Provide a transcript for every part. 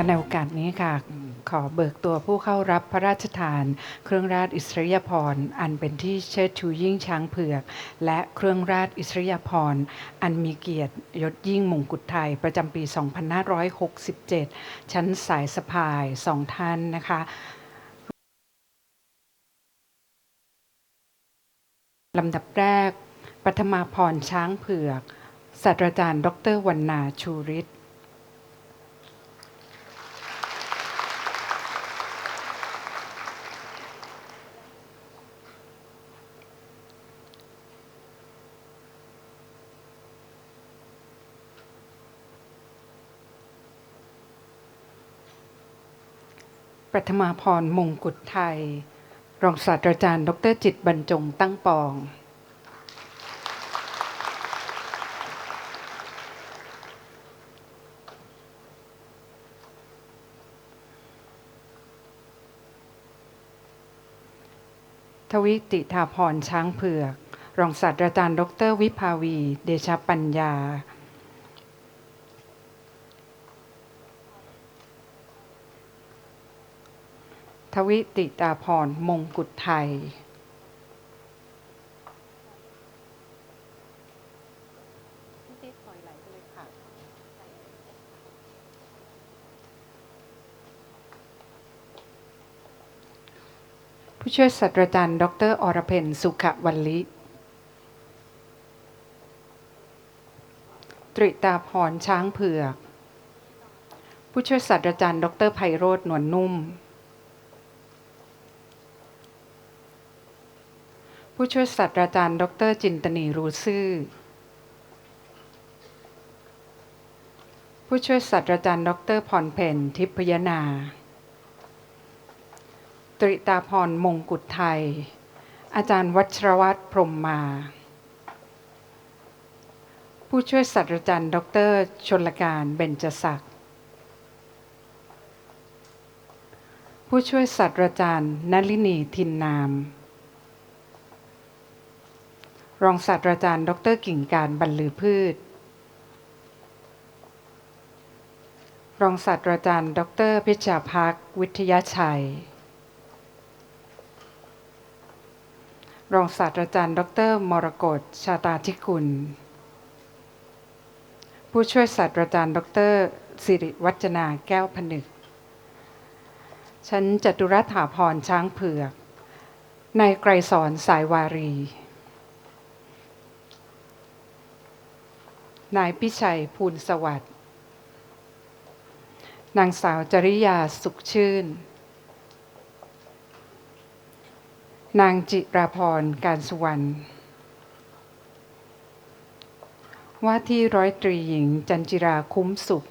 และในโอกาสนี้ค่ะ ขอเบิกตัวผู้เข้ารับพระราชทาน เครื่องราชอิสริยาภรณ์อันเป็นที่เชิดชูยิ่งช้างเผือก และเครื่องราชอิสริยาภรณ์อันมีเกียรติยศยิ่งมงกุฎไทย ประจำปี 2567 ชั้นสายสะพายสองท่านนะคะลำดับแรกปัทมาพรช้างเผือกศาสตราจารย์ ดรวรรณาชูฤท ประธมาพรมงกุฎไทย รองศาสตราจารย์ ดรจิตบรรจงตั้งปอง ทวิติธาพรช้างเผือก รองศาสตราจารย์ ดรวิภาวี เดชปัญญา ทวิติตาพรมงกุฎไทย ผู้ช่วยศาสตราจารย์ ดรอรเพนสุขวัลลิ ตริตาพรช้างเผือก ผู้ช่วยศาสตราจารย์ ดรไพโรธนวลนุ่ม ผู้ช่วยศาสตราจารย์ ดร จินตนีรูซื่อ ผู้ช่วยศาสตราจารย์ ดรพรเพนทิพยนา ตริตาพรมงกุฎไทย อาจารย์วัชรวัตรพรมมา ผู้ช่วยศาสตราจารย์ ดร ชนลการเบญจศักดิ์ผู้ช่วยศาสตราจารย์นลินีทินนาม รองศาสตราจารย์ ดรกิ่งการบรรลือพืช รองศาสตราจารย์ ดรพิชาพักวิทยาชัย รองศาสตราจารย์ ดรมรกตชาตาธิกุล ผู้ช่วยศาสตราจารย์ ดรสิริวัจนาแก้วผนึก ฉันจตุรัฐาพรช้างเผือก นายไกรสอนสายวารี นายพิชัยภูลสวัสดิ์ นางสาวจริยาสุขชื่น นางจิราพรการสุวรรณ ว่าที่ร้อยตรีหญิงจันจิราคุ้มสุข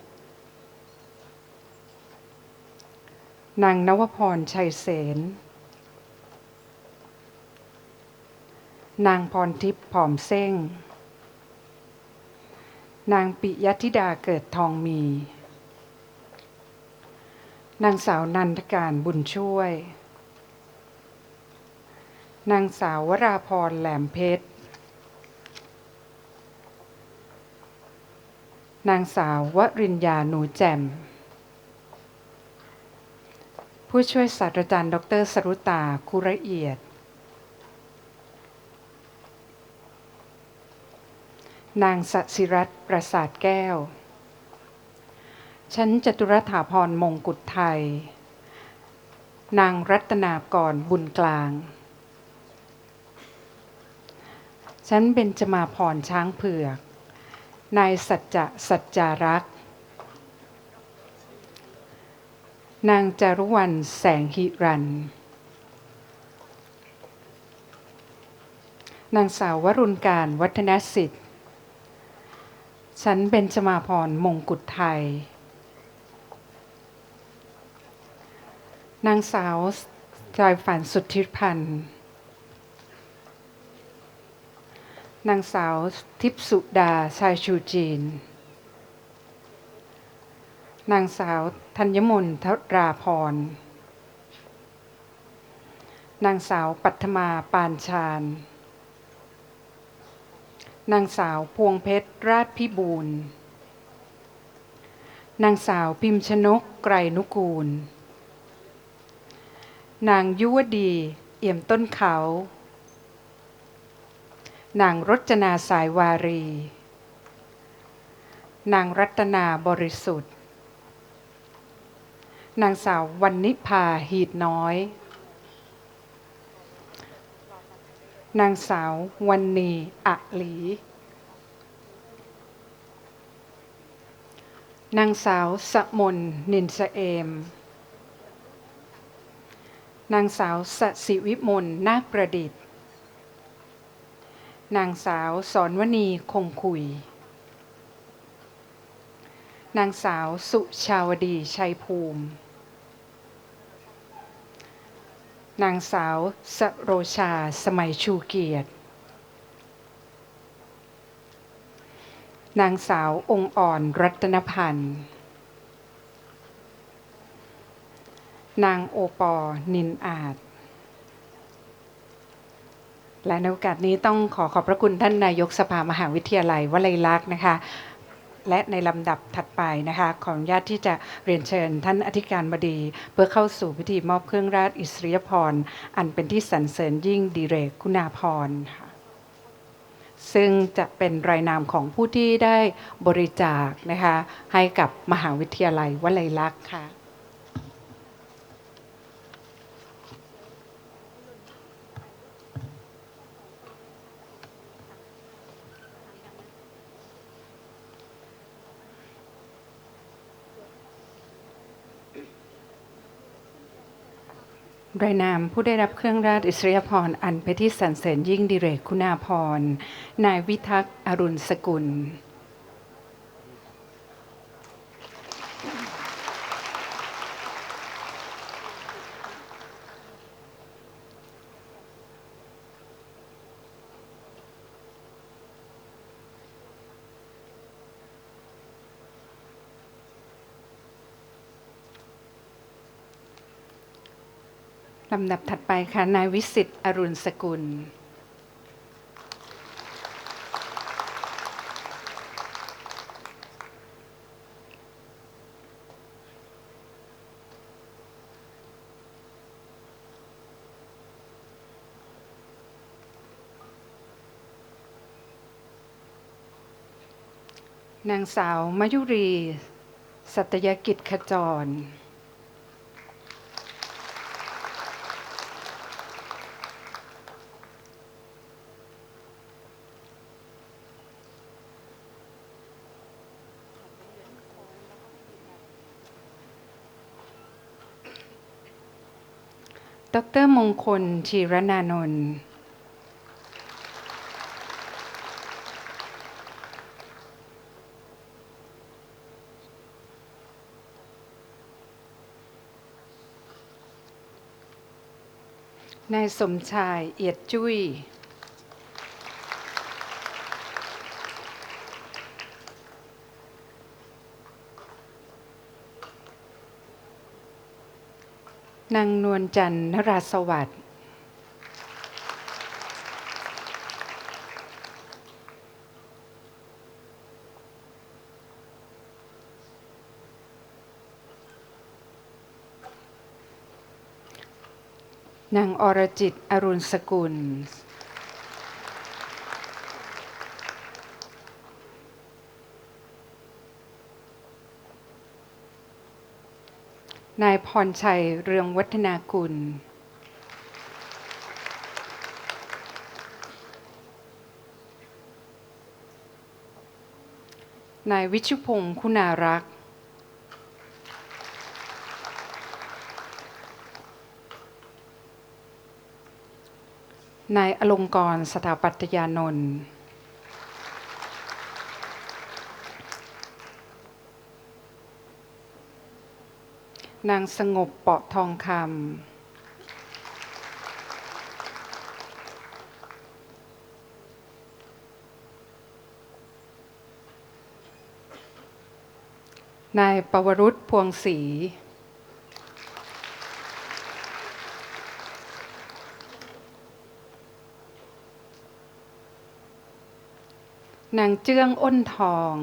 นางนวพรชัยเสน นางพรทิพย์ผอมเส้ง นางปิยธิดาเกิดทองมี นางสาวนันทการบุญช่วย นางสาววราพรแหลมเพชร นางสาววริญญาหนูแจ่ม ผู้ช่วยศาสตราจารย์ ดร สรุตา คุระเอียด นางสศิรัตน์ประสาทแก้วชั้นจตุรถาพรมงกุฎไทย นางรัตนากรบุญกลาง ฉันเป็นจมาพรช้างเผือก นายสัจจะสัจจารักษ์ นางจารุวรรณแสงหิรัน นางสาววรุณการวัฒนสิทธิ์ ฉันเป็นจมาพรมงกุฎไทย นางสาวจอยฝันสุทธิพันธ์ นางสาวทิพสุดาชายชูจีน นางสาวธัญมนทราพร นางสาวปัทมาปานชาญ นางสาวพวงเพชรราชพิบูลนางสาวพิมชนกไกรนุกูล นางยุวดี เอี่ยมต้นเขา นางรจนาสายวารี นางรัตนาบริสุทธิ์ นางสาววันนิพาหีดน้อย นางสาววันนีอะหลี นางสาวสมนนินสเอม นางสาวสสิวิมลนาคประดิษฐ์ นางสาวสอนวณีคงคุย นางสาวสุชาวดีชัยภูมิ นางสาวสโรชา สมัยชูเกียรติ นางสาวองค์อ่อนรัตนพันธ์ นางโอปอ นินอาจ และในโอกาสนี้ต้องขอขอบพระคุณท่านนายกสภามหาวิทยาลัยวลัยลักษณ์นะคะ และในลำดับถัดไปนะคะขออนุญาตที่จะเรียนเชิญท่านอธิการบดี เพื่อเข้าสู่พิธีมอบเครื่องราชอิสริยพรอันเป็นที่สรรเสริญยิ่งดีเรกคุณาพรค่ะซึ่งจะเป็นรายนามของผู้ที่ได้บริจาคนะคะให้กับมหาวิทยาลัยวลัยลักษณ์ค่ะ รายนามผู้ได้รับเครื่องราชอิสริยพรอันเป็นที่สรรเสริญยิ่งดิเรกคุณาพรนายวิทักษ์อรุณสกุล ลำดับถัดไปค่ะ นายวิสิตอรุณสกุล นางสาวมายุรี สัตยกิจขจร ดรมงคลชีรนานนท์นายสมชายเอียดจุ้ย นางนวลจันทร์นราสวัสดิ์นางอรจิต อรุณสกุล นายพรชัยเรืองวัฒนากุล นายวิชุพงศ์คุณารักษ์ นายอลงกรณ์สถาปัตยานนท์ นางสงบเปาะทองคำนายปวรุษพวงศรีนางเจื้องอ้นทอง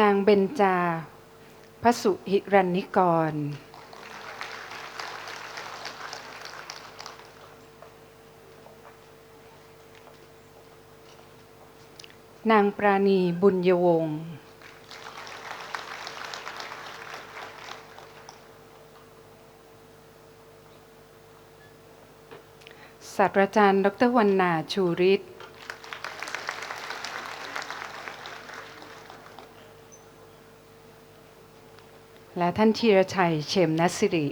นางเบญจา พระสุหิรันนิกร นางปราณีบุญยวงศ์ศาสตราจารย์ ดรวรรณาชูฤท และท่านธีรชัยเฉมนัสสิริ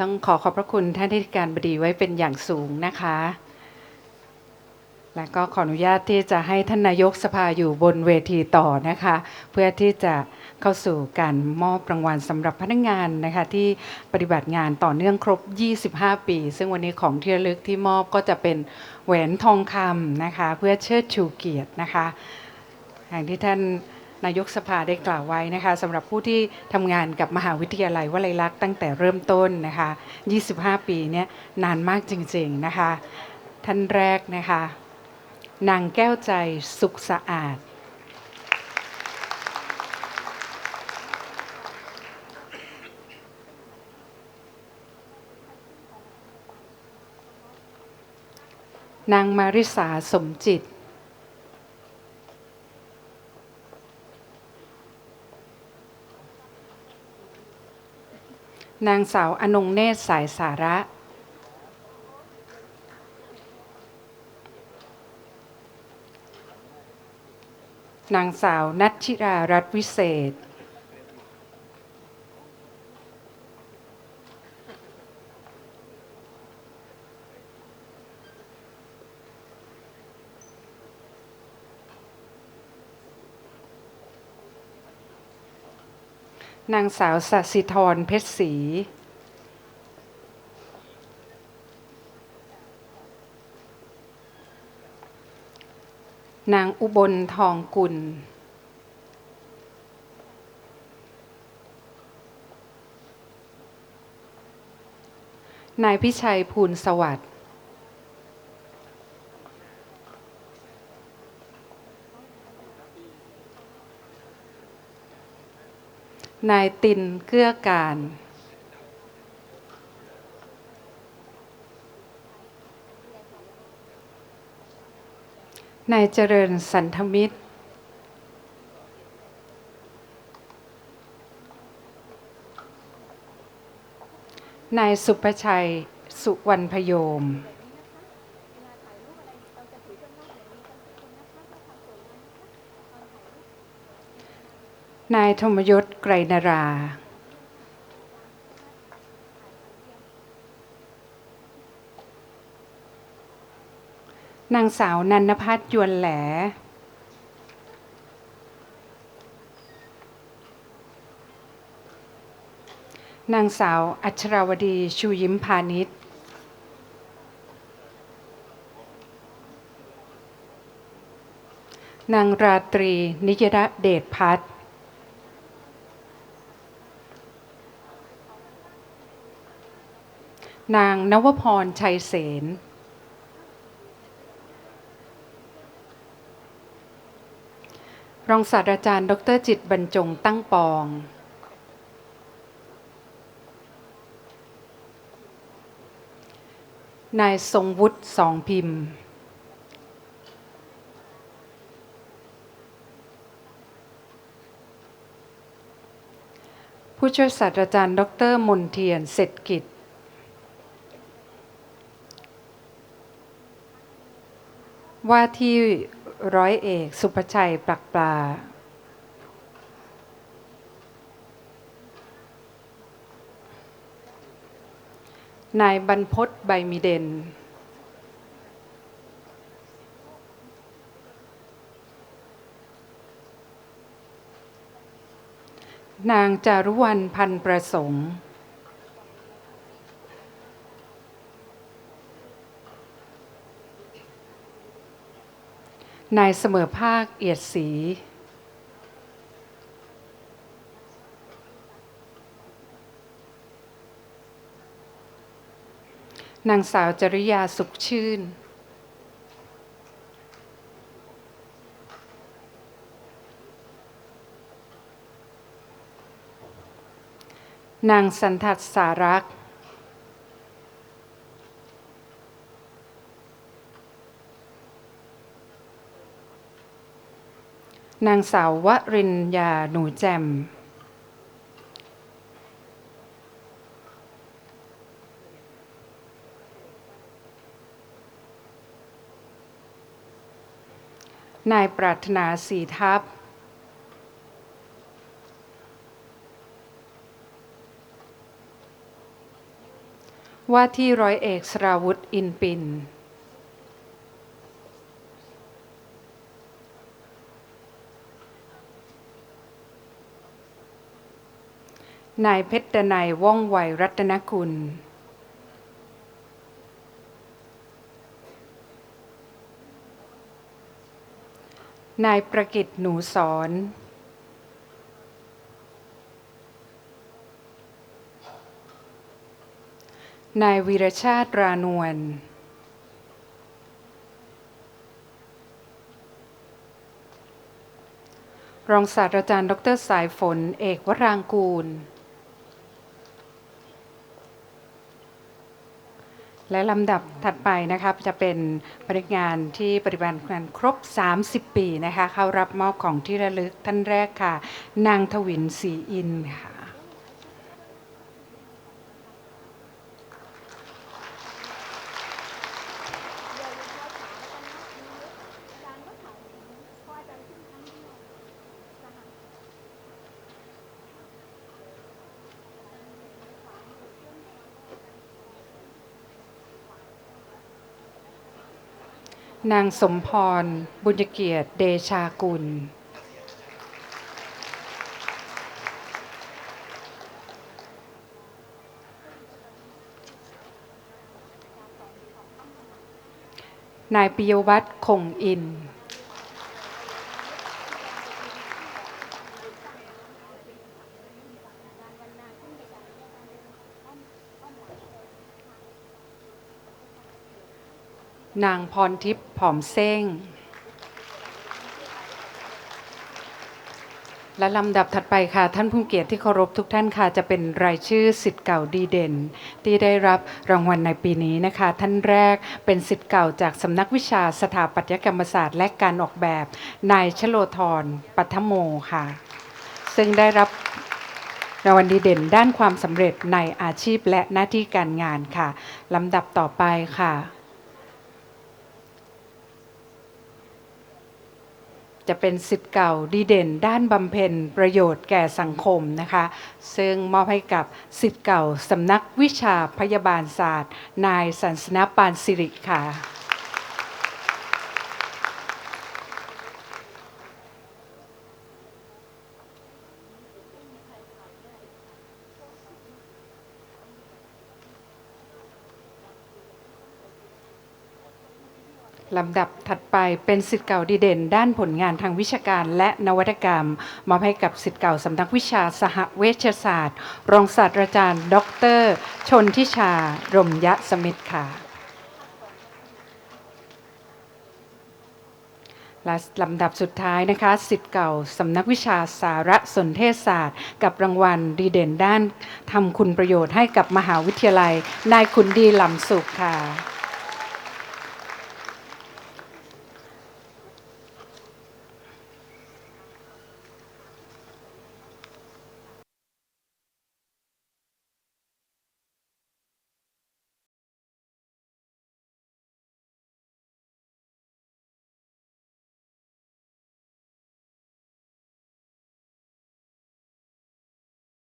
ต้องขอขอบพระคุณท่านที่การบดีไว้เป็นอย่างสูงนะคะ และก็ขออนุญาตที่จะให้ท่านนายกสภาอยู่บนเวทีต่อนะคะ เพื่อที่จะเข้าสู่การมอบรางวัลสำหรับพนักงานนะคะที่ปฏิบัติงานต่อเนื่องครบ 25 ปี ซึ่งวันนี้ของที่ระลึกที่มอบก็จะเป็นแหวนทองคำนะคะ เพื่อเชิดชูเกียรตินะคะอย่างที่ท่านนายกสภาได้กล่าวไว้นะคะสำหรับผู้ที่ทำงานกับมหาวิทยาลัยวลัยลักษณ์ตั้งแต่เริ่มต้นนะคะ 25 ปีเนี่ยนานมากจริงๆนะคะ ท่านแรกนะคะ นางแก้วใจสุขสะอาด นางมาริสาสมจิต นางสาวอนงเนตรสายสาระ นางสาวนัทชิรารัตน์วิเศษ นางสาวสัสิธรเพชรศรี นางอุบลทองกุล นายพิชัยภูลสวัสดิ์ นายตินเกื้อการ นายเจริญสันธมิตร นายสุประชัย สุวรรณพยม นายธมยศไกรนารา นางสาวนันพัฒน์ยวนแหล นางสาวอัชราวดีชูยิ้มพาณิชย์ นางราตรี นิยระเดชพัฒน์นางนวพรชัยเสน รองศาสตราจารย์ ดรจิตบรรจงตั้งปอง นายทรงวุฒิสองพิมพ์ ผู้ช่วยศาสตราจารย์ ดรมนเทียนเศรษฐกิจว่าที่ ร้อยเอก สุภชัยปลักปลา นายบรรพศใบมีเด่นนางจารุวรรณพันประสงค์ นายเสมอภาคเอียดศรีนนางสาวจริยาสุขชื่น นางสันทัดสารักษ์ นางสาววริญญาหนูแจมนายปรารถนาสีทัพ ว่าที่ร้อยเอกสราวุธอินปิน นายเพชรดนัยว่องไวรัตนกุลนายประกิตหนูสอน นายวีรชาติรานวล รองศาสตราจารย์ ดรสายฝน เอกวรางกูล และลำดับถัดไปนะคะจะเป็นพนักงานที่ปฏิบัติงานครบ 30 ปีนะคะเข้ารับมอบของที่ระลึกท่านแรกค่ะ นางทวินศรีอินค่ะ นางสมพร บุญเกียรติ เดชากุล นายปิยวัตรคงอิน นางพรทิพย์ผอมเซ้ง และลำดับถัดไปค่ะ ท่านผู้เกียรติที่เคารพทุกท่านค่ะ จะเป็นรายชื่อสิทธิ์เก่าดีเด่น ที่ได้รับรางวัลในปีนี้นะคะ ท่านแรกเป็นสิทธิ์เก่าจากสำนักวิชาสถาปัตยกรรมศาสตร์ และการออกแบบ นายชโลธรปัทโมค่ะ ซึ่งได้รับรางวัลดีเด่นด้านความสำเร็จในอาชีพและหน้าที่การงานค่ะลำดับต่อไปค่ะ จะเป็นสิทธิ์เก่าดีเด่น ด้านบำเพ็ญประโยชน์แก่สังคมนะคะ ซึ่งมอบให้กับสิทธิ์เก่าสำนักวิชาพยาบาลศาสตร์ นายสันสนปานสิริค่ะ ลำดับถัดไปเป็นสิทธิ์เก่าดีเด่น ด้านผลงานทางวิชาการและนวัตกรรม มอบให้กับสิทธิ์เก่าสำนักวิชาสหเวชศาสตร์ รองศาสตราจารย์ ดร ชนทิชา รมยะสมิทธ์ค่ะ และลำดับสุดท้ายนะคะ สิทธิ์เก่าสำนักวิชาสารสนเทศศาสตร์ กับรางวัลดีเด่นด้านทำคุณประโยชน์ให้กับมหาวิทยาลัย นายขุนดีลำสุขค่ะ